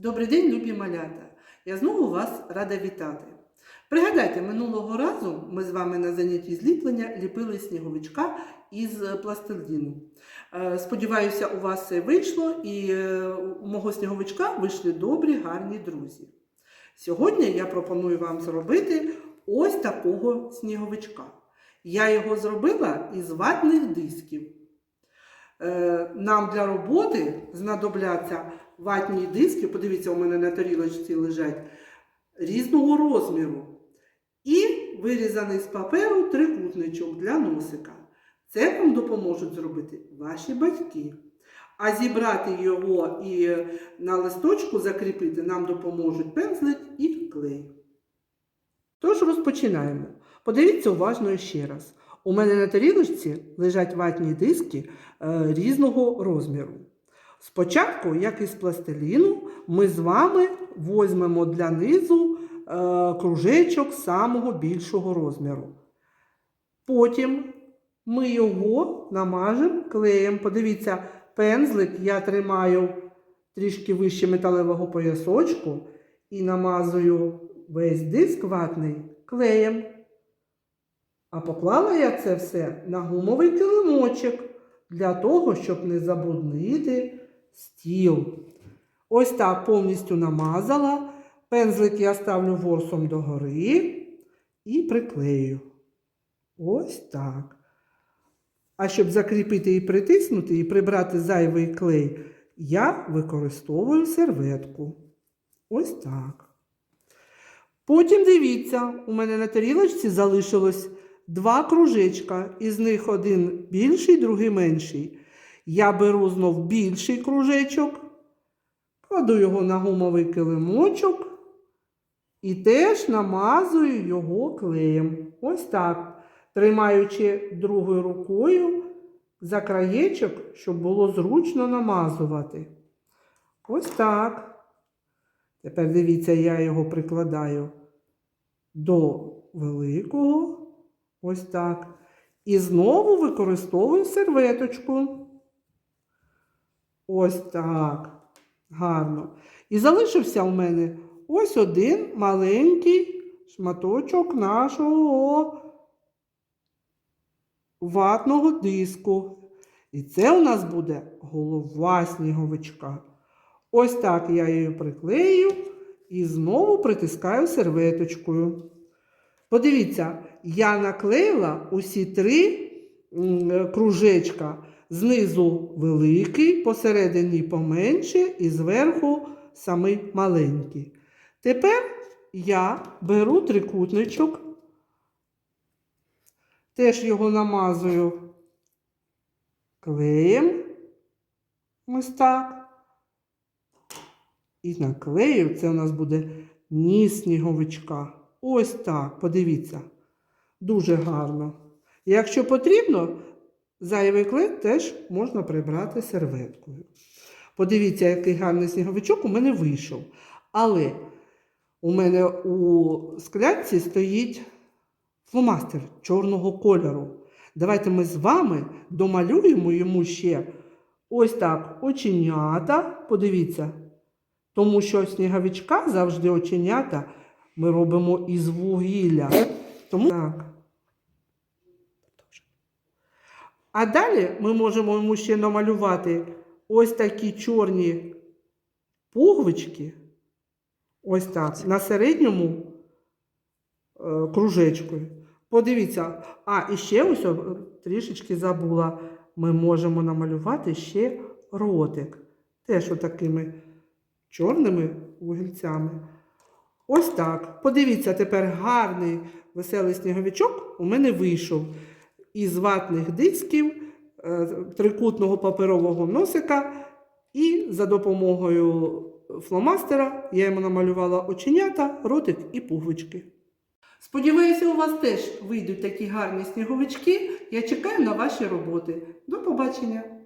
Добрий день, любі малята! Я знову вас рада вітати. Пригадайте, минулого разу ми з вами на занятті зліплення ліпили сніговичка із пластиліну. Е, Сподіваюся, у вас все вийшло і е, у мого сніговичка вийшли добрі, гарні друзі. Сьогодні я пропоную вам зробити ось такого сніговичка. Я його зробила із ватних дисків. Е, Нам для роботи знадобляться ватні диски, подивіться, у мене на тарілочці лежать, різного розміру. І вирізаний з паперу трикутничок для носика. Це вам допоможуть зробити ваші батьки. А зібрати його і на листочку закріпити нам допоможуть пензлик і клей. Тож розпочинаємо. Подивіться уважно ще раз. У мене на тарілочці лежать ватні диски е, різного розміру. Спочатку, як із пластиліну, ми з вами візьмемо для низу е, кружечок самого більшого розміру. Потім ми його намажемо клеєм. Подивіться, пензлик я тримаю трішки вище металевого поясочку і намазую весь диск ватний клеєм. А поклала я це все на гумовий килимочок для того, щоб не забруднити стіл. Ось так повністю намазала. Пензлик я ставлю ворсом догори і приклею. Ось так. А щоб закріпити і притиснути, і прибрати зайвий клей, я використовую серветку. Ось так. Потім дивіться, у мене на тарілочці залишилось два кружечка, із них один більший, другий менший. Я беру знов більший кружечок, кладу його на гумовий килимочок і теж намазую його клеєм. Ось так, тримаючи другою рукою за краєчок, щоб було зручно намазувати. Ось так. Тепер дивіться, я його прикладаю до великого. Ось так. І знову використовую серветочку. Ось так. Гарно. І залишився у мене ось один маленький шматочок нашого ватного диску. І це у нас буде голова сніговичка. Ось так я її приклею і знову притискаю серветочкою. Подивіться, я наклеїла усі три кружечка. Знизу великий, посередині поменше і зверху самий маленький. Тепер я беру трикутничок, теж його намазую клеєм. Ось так. І наклею, це у нас буде ніс сніговичка. Ось так, подивіться. Дуже гарно. Якщо потрібно, зайвий клей теж можна прибрати серветкою. Подивіться, який гарний сніговичок у мене вийшов. Але у мене у склянці стоїть фломастер чорного кольору. Давайте ми з вами домалюємо йому ще ось так оченята. Подивіться. Тому що сніговичка завжди оченята ми робимо із вугілля. Тому так. А далі ми можемо йому ще намалювати ось такі чорні пуговички. Ось так, на середньому е, кружечку. Подивіться, а і ще ось трішечки забула. Ми можемо намалювати ще ротик. Теж отакими чорними вугільцями. Ось так. Подивіться, тепер гарний веселий сніговичок у мене вийшов із ватних дисків, е, трикутного паперового носика, і за допомогою фломастера я йому намалювала оченята, ротик і пуговички. Сподіваюся, у вас теж вийдуть такі гарні сніговички. Я чекаю на ваші роботи. До побачення!